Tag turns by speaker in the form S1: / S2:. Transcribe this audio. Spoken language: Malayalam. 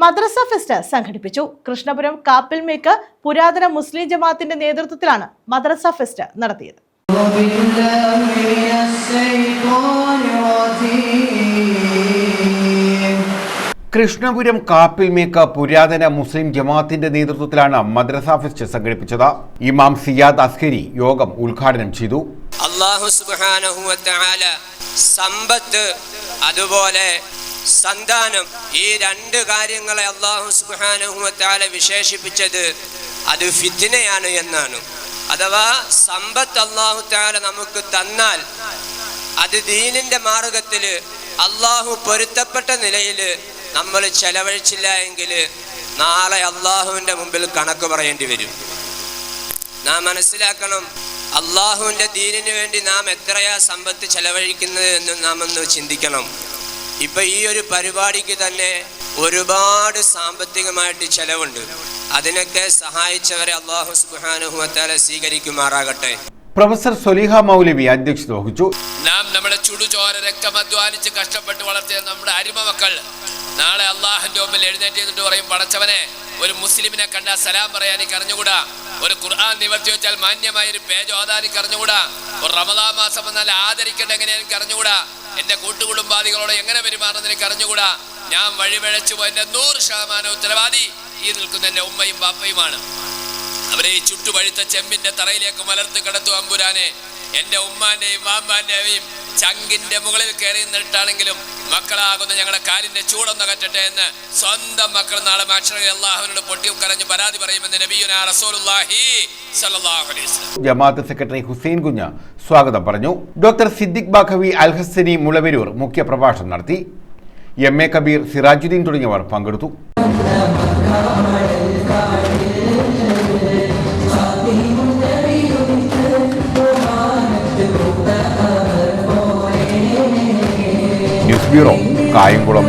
S1: മദ്രസ ഫെസ്റ്റ് സംഘടിപ്പിച്ചു. കൃഷ്ണപുരം കാപ്പിൽമേക്ക് പുരാതന മുസ്ലിം ജമാഅത്തിന്റെ നേതൃത്വത്തിലാണ് മദ്രസ ഫെസ്റ്റ് നടത്തിയത്.
S2: കൃഷ്ണപുരം കാപ്പിൽമേക്ക പുരാതന മുസ്ലിം ജമാഅത്തിന്റെ നേതൃത്വത്തിലാണ് മദ്രസ ഫെസ്റ്റ് സംഘടിപ്പിച്ചത്. ഇമാം സിയാദ് അസ്കരി യോഗം ഉദ്ഘാടനം ചെയ്തു.
S3: അള്ളാഹു സുബാനഹു സമ്പത്ത് അതുപോലെ സന്താനം. ഈ രണ്ട് കാര്യങ്ങളെ അള്ളാഹു സുബാനഹുവത്താല വിശേഷിപ്പിച്ചത് അത് ഫിത്തിനയാണ് എന്നാണ്. അഥവാ സമ്പത്ത് അള്ളാഹു താല നമുക്ക് തന്നാൽ അത് ദീനിന്റെ മാർഗത്തിൽ അള്ളാഹു പൊരുത്തപ്പെട്ട നിലയിൽ നമ്മൾ ചെലവഴിച്ചില്ല എങ്കിൽ നാളെ അള്ളാഹുവിന്റെ മുമ്പിൽ കണക്ക് പറയേണ്ടി വരും. നാം മനസ്സിലാക്കണം അള്ളാഹുവിന്റെ ദീനിന് വേണ്ടി നാം എത്രയാ സമ്പത്ത് ചെലവഴിക്കുന്നത് എന്ന് നാം ഒന്ന് ചിന്തിക്കണം. ഇപ്പൊ ഈ ഒരു പരിപാടിക്ക് തന്നെ ഒരുപാട് സാമ്പത്തികമായിട്ട് ചെലവുണ്ട്. അതിനൊക്കെ സഹായിച്ചവരെ അള്ളാഹു സുബാനുഹുമത്താല സ്വീകരിക്കുമാറാകട്ടെ.
S2: പ്രൊഫസർ സൊലിഹ മൗലവി അധ്യക്ഷത വഹിച്ചു.
S4: നാം നമ്മുടെ ചുടുചോര രക്തം അധ്വാനിച്ച് കഷ്ടപ്പെട്ട് വളർത്തിയ നമ്മുടെ അരിമ മക്കൾ നാളെ അള്ളാഹിന്റെ മുമ്പിൽ എഴുന്നേറ്റ് എന്നിട്ട് പറയും പടച്ചവനെ ഒരു മുസ്ലിമിനെ കണ്ട സലാം പറയാൻ എനിക്ക് അറിഞ്ഞുകൂടാ? ഒരു ഖുർആൻ നിവർത്തി വെച്ചാൽ മാന്യമായ ഒരു പേജ് ഓതാൻ എനിക്ക് അറിഞ്ഞുകൂടാ? ഒരു റമദാ മാസം വന്നാൽ ആദരിക്കേണ്ട എങ്ങനെ എനിക്ക് അറിഞ്ഞുകൂടാ? എന്റെ കൂട്ടുകുടുംബാദികളോട് എങ്ങനെ പെരുമാറുന്നത് എനിക്ക് അറിഞ്ഞുകൂടാ. ഞാൻ വഴിപിഴച്ചു പോയതിന്റെ നൂറ് ശതമാനം ഉത്തരവാദി ഈ നിൽക്കുന്ന എന്റെ ഉമ്മയും ബാപ്പയുമാണ്. അവരെ ഈ ചുട്ടുപഴുത്ത ചെമ്പിന്റെ തറയിലേക്ക് മലർത്ത് കിടത്തു അമ്പുരാനെ. എന്റെ ഉമ്മാന്റെയും വാമ്പാന്റെയും ചങ്കിന്റെ മുകളിൽ കയറി നിന്നിട്ടാണെങ്കിലും മക്കളാകുന്ന ഞങ്ങളുടെ കാലിന്റെ ചൂടൊന്ന് കറ്റട്ടെ എന്ന് സ്വന്തം മക്കൾ നാളെ മാക്ഷറിൽ അള്ളാഹുവിനോട് കരഞ്ഞു പരാതി പറയുമെന്ന് നബിയുന അലൈഹി
S2: സെക്രട്ടറി ഹുസൈൻ കുഞ്ഞ് സ്വാഗതം പറഞ്ഞു. ഡോക്ടർ സിദ്ദിഖ് ബാഖവി അൽഹസ്സനി മുളവരൂർ മുഖ്യ പ്രഭാഷണം നടത്തി. എം എ കബീർ സിറാജുദ്ദീൻ തുടങ്ങിയവർ പങ്കെടുത്തു. News bureau Kayamkulam.